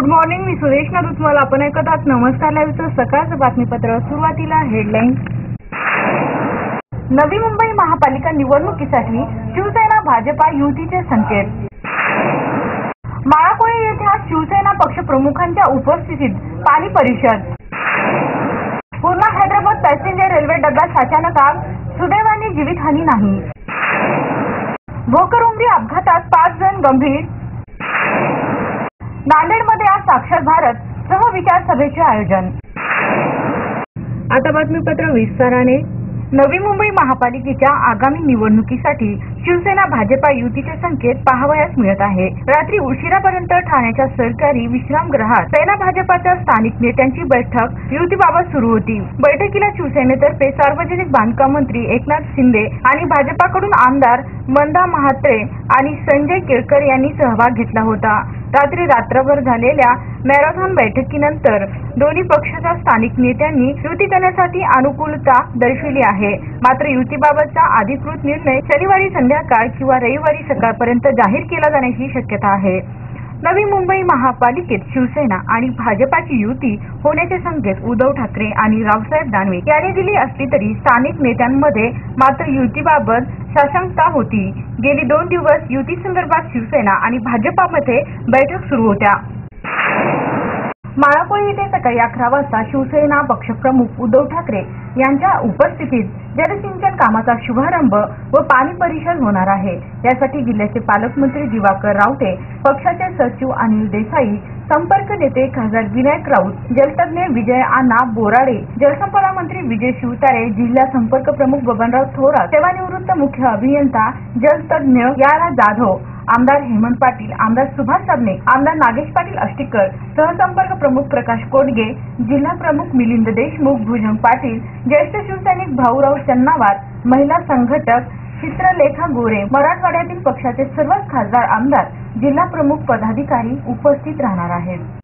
Good morning मी सुरेश नादुतवाल. आपण ऐकत आहात नमस्कार लाईव्हचं सकाळचं बातमीपत्र. सुरुवातीला हेडलाईन नवी मुंबई महापालिका निवडणुकीसाठी शिवसेना भाजपा युतीचे संकेत. माळाकोळी येथे आज शिवसेना पक्षप्रमुखांच्या उपस्थितीत पाणी परिषद. पूर्णा हैदराबाद पॅसेंजर रेल्वे डब्यात अचानक आग. सुदैवाने जीवितहानी नाही. भोकरउंबरी अपघातात पाच जण गंभीर. नांदेडमध्ये आज साक्षर भारत सहविचार सभेचे आयोजन. आता बातमीपत्र विस्ताराने. नवी मुंबई महापालिकेच्या आगामी निवडणुकीसाठी शिवसेना भाजपा युतीचे संकेत पाहावयास मिळत आहे. रात्री उशिरापर्यंत ठाण्याच्या सरकारी विश्रामगृहात सेना भाजपाच्या स्थानिक नेत्यांची बैठक. युतीबाबत सुरू होती. बैठकीला शिवसेनेतर्फे सार्वजनिक बांधकाम मंत्री एकनाथ शिंदे आणि भाजपाकडून आमदार मंदा महात्रे आणि संजय केळकर यांनी सहभाग घेतला होता. रात्री रात्रभर झालेल्या मॅरेथॉन बैठकीनंतर दोन्ही पक्षाच्या स्थानिक नेत्यांनी युती करण्यासाठी अनुकूलता दर्शविली आहे. मात्र युतीबाबतचा अधिकृत निर्णय शनिवारी संध्याकाळ किंवा रविवारी सकाळपर्यंत जाहीर केला जाण्याची शक्यता आहे. नवी मुंबई महापालिकेत शिवसेना आणि भाजपाची युती होण्याचे संकेत उद्धव ठाकरे आणि रावसाहेब दानवे यांनी दिली असली तरी स्थानिक नेत्यांमध्ये मात्र युतीबाबत साशंकता होती. गेली दोन दिवस युती संदर्भात शिवसेना आणि भाजपामध्ये बैठक सुरू होत्या. माळापोळी इथे सकाळी अकरा वाजता शिवसेना पक्षप्रमुख उद्धव ठाकरे यांच्या उपस्थितीत जलसिंचन कामाचा शुभारंभ व पाणी परिषद होणार आहे. यासाठी जिल्ह्याचे पालकमंत्री दिवाकर रावते पक्षाचे सचिव अनिल देसाई संपर्क नेते खासदार विनायक राऊत जलतज्ञ विजय आना बोराडे जलसंपदा मंत्री विजय शिवतारे जिल्हा संपर्क प्रमुख बबनराव थोरात सेवानिवृत्त मुख्य अभियंता जलतज्ञ यारा जाधव आमदार हेमंत पाटील आमदार सुभाष साबणे आमदार नागेश पाटील अष्टीकर सहसंपर्क प्रमुख प्रकाश कोडगे जिल्हा प्रमुख मिलिंद देशमुख भुजंग पाटील ज्येष्ठ शिवसैनिक भाऊराव चन्नावार महिला संघटक चित्रलेखा गोरे मराठवाड्यातील पक्षाचे सर्वच खासदार आमदार जिल्हा प्रमुख पदाधिकारी उपस्थित राहणार आहेत.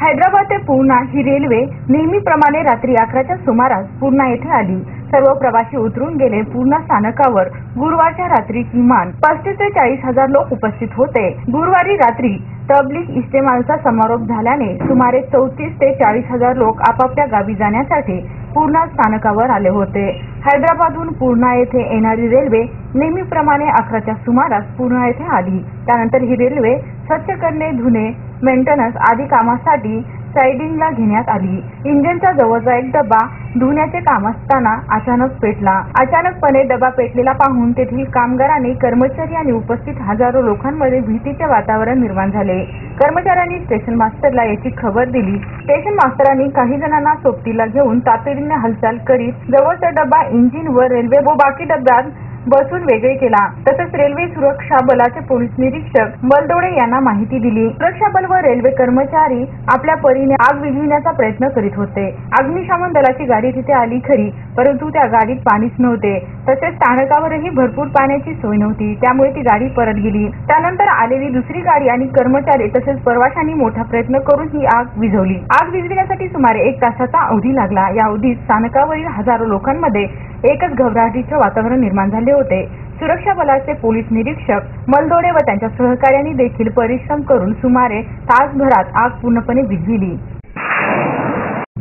हैदराबाद ते पूर्णा ही रेल्वे नेहमीप्रमाणे रात्री अकराच्या सुमारास पूर्णा येथे आली. सर्व प्रवासी उतरून गेले. पूर्णा स्थानकावर गुरुवारच्या रात्री किमान पस्तीस ते चाळीस हजार लोक उपस्थित होते. गुरुवारी रात्री तबलीग इस्तेमालचा समारोप झाल्याने सुमारे चौतीस ते चाळीस हजार लोक आपापल्या गावी जाण्यासाठी पूर्णा स्थानकावर आले होते. हैदराबादहून पूर्णा येथे येणारी रेल्वे नेहमीप्रमाणे अकराच्या सुमारास पूर्णा येथे आली. त्यानंतर ही रेल्वे स्वच्छ करणे धुणे मेंटेनन्स आदी कामासाठी सायडिंगला घेण्यात आली. इंजिनचा जवळचा एक डबा धुण्याचे काम असताना अचानक पेटला. अचानकपणे डबा पेटलेला पाहून तेथील कामगारांनी कर्मचारी आणि उपस्थित हजारो लोकांमध्ये भीतीचे वातावरण निर्माण झाले. कर्मचाऱ्यांनी स्टेशन मास्टरला याची खबर दिली. स्टेशन मास्टरांनी काही जणांना सोबतीला घेऊन तातडीने हालचाल करीत जवळचा डबा इंजिन व रेल्वे व बाकी डब्यात बसून वेगळे केला. तसंच रेल्वे सुरक्षा बलाचे पोलीस निरीक्षक बलदोडे यांना माहिती दिली. सुरक्षा बल व रेल्वे कर्मचारी आपल्या परीने आग विझविण्याचा प्रयत्न करीत होते. अग्निशमन दलाची गाडी तिथे आली खरी परंतु त्या गाडीत पाणीच नव्हते. तसेच स्थानकावरही भरपूर पाण्याची सोय नव्हती. त्यामुळे ती गाडी परत गेली. त्यानंतर आलेली दुसरी गाडी आणि कर्मचारी तसेच प्रवाशांनी मोठा प्रयत्न करून ही आग विझवली. आग विझविण्यासाठी सुमारे एक तासाचा अवधी लागला. या अवधीत स्थानकावरील हजारो लोकांमध्ये एकच घबराटीचे वातावरण निर्माण झाले होते. सुरक्षा बलाचे पोलीस निरीक्षक मलदोडे व त्यांच्या सहकार्यांनी देखील परिश्रम करून सुमारे तासभरात आग पूर्णपणे विझविली.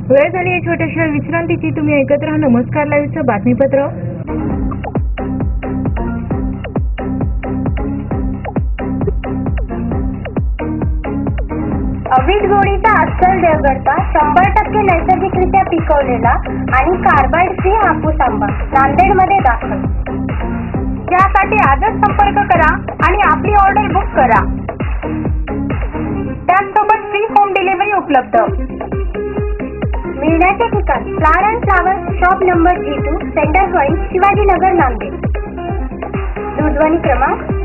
वेळ झाली आहे छोट्याशा विश्रांतीची. तुम्ही ऐकत राहा नमस्कार लाईव्हचं बातमीपत्र. अवीट गोळीचा अस्सल देवगडचा शंभर टक्के नैसर्गिकरित्या पिकवलेला आणि कार्बाइड फ्री हापूस आंबा नांदेडमध्ये दाखल. यासाठी आजच संपर्क करा आणि आपली ऑर्डर बुक करा. त्याचसोबत फ्री होम डिलिव्हरी उपलब्ध. मिळण्याचे ठिकाण flower and flower shop number G two centre point Shivajinagar Nanded. दूरध्वनी क्रमांक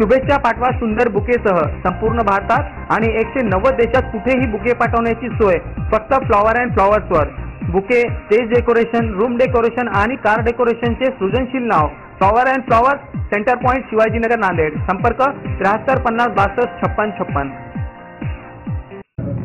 शुभेच्छा पाठवा सुंदर बुकेसह. संपूर्ण भारतात आणि एकशे नव्वद देशात कुठेही बुके पाठवण्याची सोय. फक्त flower and फ्लॉवर्सवर. Bouquet stage decoration room decoration आणि कार डेकोरेशनचे सृजनशील नाव. Flower and flowers centre point Shivajinagar Nanded. संपर्क त्र्याहत्तर पन्नास बासष्ट छप्पन छप्पन.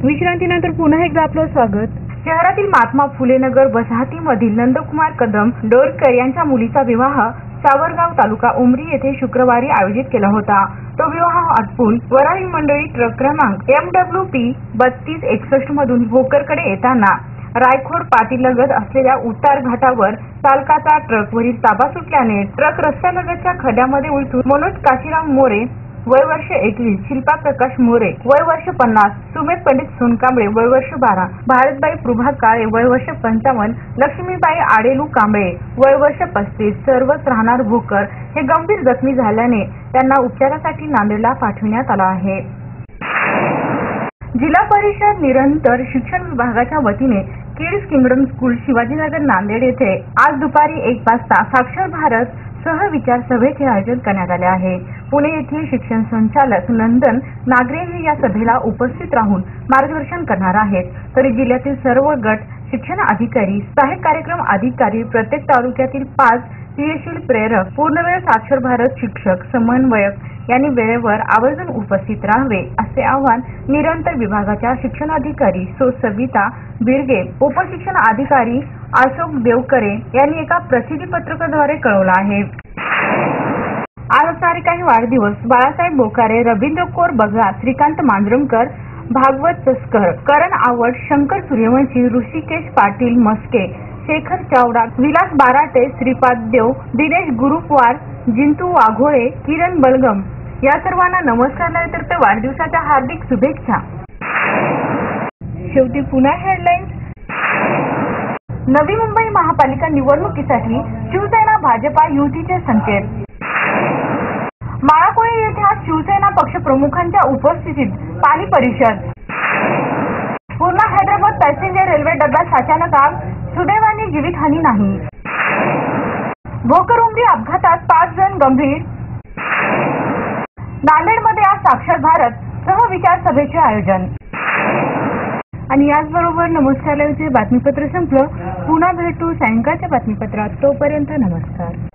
विश्रांतीनंतर पुन्हा एकदा आपलं स्वागत. शहरातील महात्मा फुले नगर वसाहतीमधील नंदकुमार कदम डोरकर यांच्या मुलीचा विवाह सावरगाव तालुका उमरी येथे शुक्रवारी आयोजित केला होता. तो विवाह आटपून वराही मंडळी ट्रक क्रमांक एम डब्ल्यू पी बत्तीस एकसष्ट मधून भोकरकडे येताना रायखोड पाटीलगत असलेल्या उतार घाटावर चालकाचा ट्रकवरील ताबा सुटल्याने ट्रक रस्त्यालगतच्या खड्यामध्ये उलटून मनोज काशीराम मोरे वय वर्ष एकवीस शिल्पा प्रकाश मोरे वय वर्ष पन्नास सुमेध पंडित सोनकांबळे वय वर्ष बारा भारतबाई प्रभा काळे वय वर्ष पंचावन्न लक्ष्मीबाई आडेलू कांबळे वय वर्ष पस्तीस सर्वच राहणार भोकर हे गंभीर जखमी झाल्याने त्यांना उपचारासाठी नांदेडला पाठविण्यात आला आहे. जिल्हा परिषद निरंतर शिक्षण विभागाच्या वतीने kids kingdom school Shivajinagar Nanded येथे आज दुपारी एक वाजता साक्षर भारत सहविचार सभेचे आयोजन करण्यात आले आहे. पुणे येथील शिक्षण संचालक नंदन नागरे हे या सभेला उपस्थित राहून मार्गदर्शन करणार आहेत. तरी जिल्ह्यातील सर्व गट शिक्षण अधिकारी सहाय्यक कार्यक्रम अधिकारी प्रत्येक तालुक्यातील पाच क्रियशील प्रेरक पूर्णवेळ साक्षर भारत शिक्षक समन्वयक यांनी वेळेवर आवर्जून उपस्थित राहावे असे आवाहन निरंतर विभागाच्या शिक्षणाधिकारी सो सविता बिरगे उपशिक्षण अधिकारी अशोक देवकरे यांनी एका प्रसिद्धी पत्रकाद्वारे कळवलं आहे. आज असणारे काही वाढदिवस. बाळासाहेब बोकारे रवींद्र कोर बगळा श्रीकांत मांजरमकर भागवत तस्कर करण आवड शंकर सूर्यवंशी ऋषिकेश पाटील मस्के शेखर चावडा विलास बाराटे श्रीपाद देव दिनेश गुरुपवार जिंतू वाघोळे किरण बलगम. या सर्वांना नमस्कार नाही तर ते वाढदिवसाच्या हार्दिक शुभेच्छा. शेवटी पुन्हा हेडलाईन्स. नवी मुंबई महापालिका निवडणुकीसाठी शिवसेना भाजपा युतीचे संकेत. माळाकोळी येथे आज शिवसेना पक्षप्रमुखांच्या उपस्थितीत पाणी परिषद. पूर्णा हैदराबाद पॅसेंजर रेल्वे डब्यात अचानक आग सुदैवाने जीवितहानी नाही. भोकर उमरी अपघातात पाच जण गंभीर. नांदेडमध्ये आज साक्षर भारत सहविचार सभेचे आयोजन. आणि याचबरोबर नमस्कार लाईव्हचे बातमीपत्र संपलं पुन्हा भेटू सायंकाळच्या बातमीपत्रात. तोपर्यंत नमस्कार.